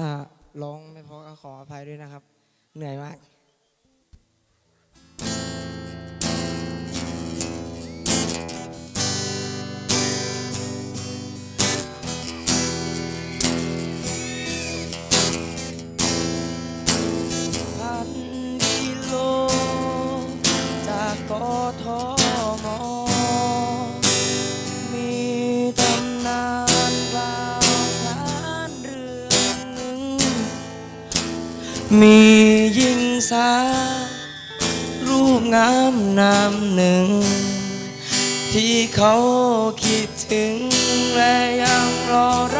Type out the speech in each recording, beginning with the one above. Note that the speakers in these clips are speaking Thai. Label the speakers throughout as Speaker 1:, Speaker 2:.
Speaker 1: ถ้าร้องไม่เพอก็ขออภัยด้วยนะครับ เหนื่อยมาก มียิ่งสารูปงามนามหนึ่ง ที่เขาคิดถึงและยังรอรัก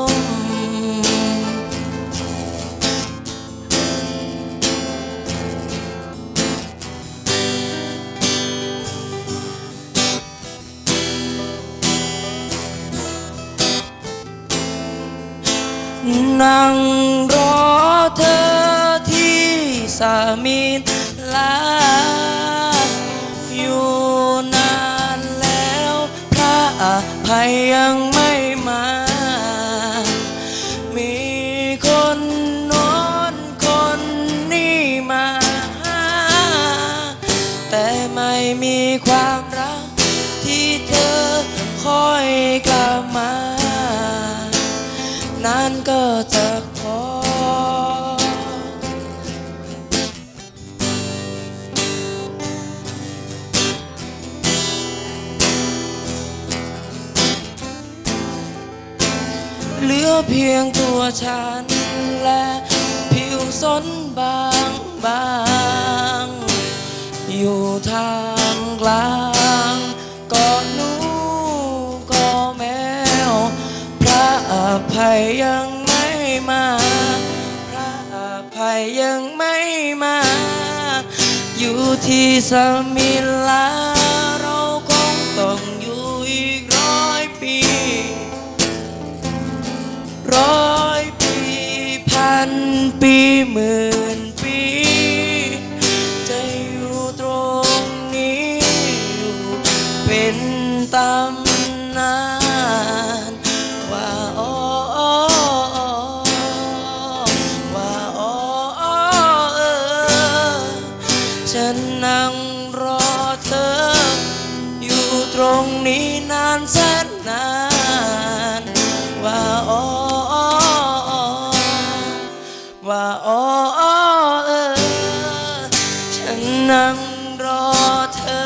Speaker 1: ม นั่งรอเธอที่สามิตลาอยู่นานแล้วพระอภัยยังไม่มา มีคนโน้นคนนี้มาหาแต่ไม่มีความรักที่เธอคอยกลับ มานั้นก็จะขอเหลือเพียงตัวฉันและผิวสนบางบางๆอยู่ทาง อภัยยังไม่มา พระอภัยยังไม่มา อยู่ที่สมิลา เราคงต้องอยู่อีกร้อยปี ร้อยปีพันปีหมื่นปี จะอยู่ตรงนี้อยู่เป็นตำนาน นั่งรอเธอ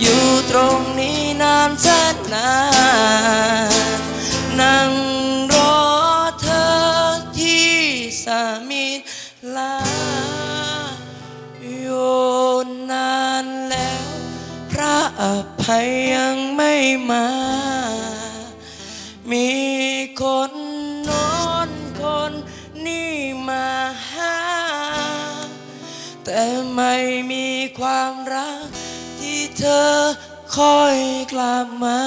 Speaker 1: อยู่ตรงนี้นานแสนนานนั่งรอเธอที่สามิลาอยู่นานแล้ว พระอภัยยังไม่มา มีคน แต่ไม่มีความรัก ที่เธอคอยกลับมา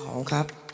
Speaker 1: ขอบคุณครับ